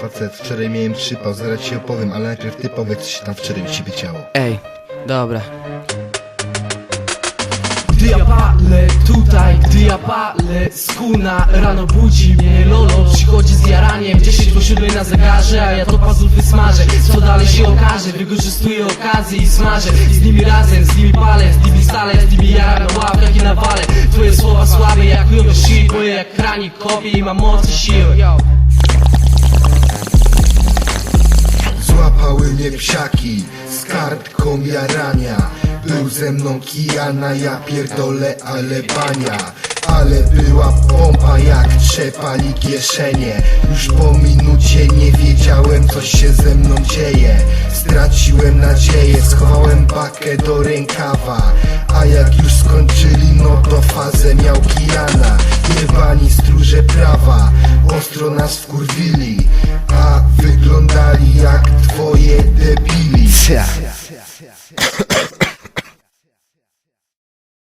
Facet, wczoraj miałem trzy pał, zaraz ci opowiem, ale najpierw ty powiedz, co się tam wczoraj u ciebie działo. Ej, dobra. Gdy ja palę tutaj, gdy ja palę skuna Rano budzi mnie. Lolo, przychodzi z jaraniem 10 po 7 na zegarze, a ja to pazur wysmażę. Co dalej się okaże, wykorzystuję okazję i smażę. I z nimi razem, z nimi palę, z nimi stale, z nimi jaram na ławkach i na wale Twoje słowa słabe jak shit jak kranik i mam moc i siłę Złapały mnie psiaki z kartką jarania. Był ze mną kijana, ja pierdolę, ale bania. Ale była pompa jak trzepali kieszenie. Już po minucie nie wiedziałem co się ze mną dzieje. Straciłem nadzieję, schowałem bakę do rękawa. A jak już skończyli no to fazę miał kijana Jebani stróże prawa, ostro nas wkurwili A wyglądali jak dwoje debili.